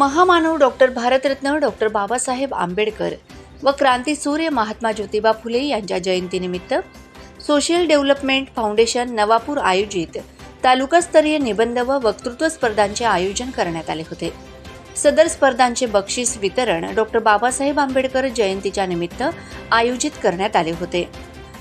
महामानव doctor Bharat Ratna doctor Babasaheb Ambedkar व क्रांतीसूर्य महात्मा ज्योतिबा फुले यांच्या जयंतीनिमित्त सोशल डेव्हलपमेंट फाउंडेशन नवापूर आयोजित तालुकास्तरीय निबंध व वक्तृत्व स्पर्धांचे आयोजन करण्यात आले होते. सदर स्पर्धांचे बक्षीस वितरण डॉक्टर बाबासाहेब आंबेडकर जयंतीच्या निमित्त आयोजित करण्यात आले होते.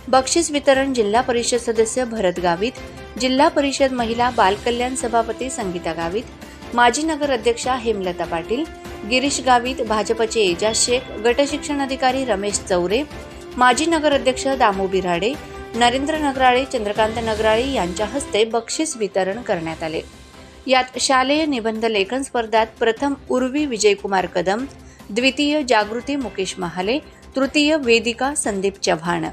बक्षीस वितरण जिल्हा परिषद सदस्य भरत गावित जिल्हा परिषद महिला बालकल्याण सभापती संगीता गावित माजी नगर अध्यक्षा हेमलता पाटील गिरीश गावित भाजपचे एजाज शेख गटशिक्षण अधिकारी रमेश चौरे माजी नगराध्यक्ष दामू बिराडे नरेंद्र नगराळे चंद्रकांत नगराळे यांच्या हस्ते बक्षीस वितरण करण्यात आले. यात शालेय निबंध लेखन स्पर्धात प्रथम उर्वी विजयकुमार कदम द्वितीय जागृती मुकेश महाले तृतीय वेदिका संदीप चव्हाण.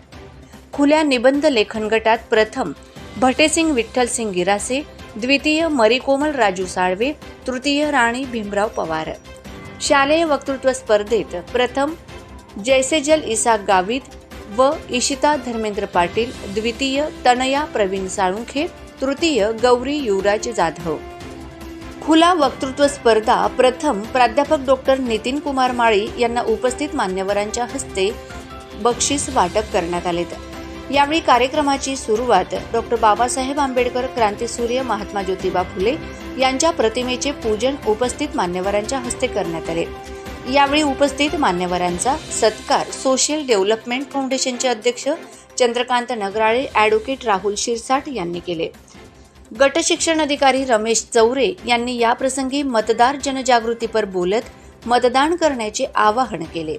खुल्या निबंध लेखन गटात प्रथम भटेसिंग विठ्ठलसिंग गिरासे द्वितीय मरिकोमल राजू साळवे तृतीय राणी भीमराव पवार. शालेय वक्तृत्व स्पर्धेत प्रथम जैसेजल इसाक गावित व इशिता धर्मेंद्र पाटील द्वितीय तनया प्रवीण साळुंखे तृतीय गौरी युवराज जाधव. खुला वक्तृत्व स्पर्धा प्रथम प्राध्यापक डॉक्टर नितीन कुमार माळी यांना उपस्थित मान्यवरांच्या हस्ते बक्षीस वाटप करण्यात आले यावेळी कार्यक्रमाची सुरुवात डॉक्टर बाबासाहेब आंबेडकर क्रांतीसूर्य महात्मा ज्योतिबा फुले यांच्या प्रतिमेचे पूजन उपस्थित मान्यवरांच्या हस्ते करण्यात आले. यावेळी उपस्थित मान्यवरांचा सत्कार सोशल डेव्हलपमेंट फाउंडेशनचे अध्यक्ष चंद्रकांत नगराळे ॲडव्होकेट राहुल शिरसाट यांनी केले. गट शिक्षण अधिकारी रमेश चौरे यांनी याप्रसंगी मतदार जनजागृतीपर बोलत मतदान करण्याचे आवाहन केले.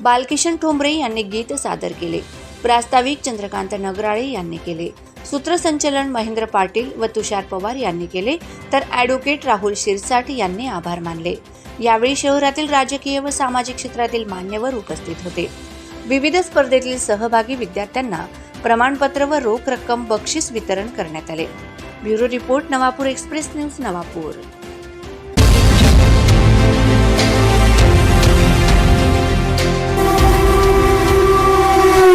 बालकिशन ठोंबरे यांनी गीत सादर केले. प्रास्ताविक चंद्रकांत नगराळे यांनी केले. सूत्रसंचलन महेंद्र पाटील व तुषार पवार यांनी केले तर ॲडव्होकेट राहुल शिरसाट यांनी आभार मानले. यावेळी शहरातील राजकीय व सामाजिक क्षेत्रातील मान्यवर उपस्थित होते. विविध स्पर्धेतील सहभागी विद्यार्थ्यांना प्रमाणपत्र व रोख रक्कम बक्षीस वितरण करण्यात आले. Bureau report Navapur express news Navapur.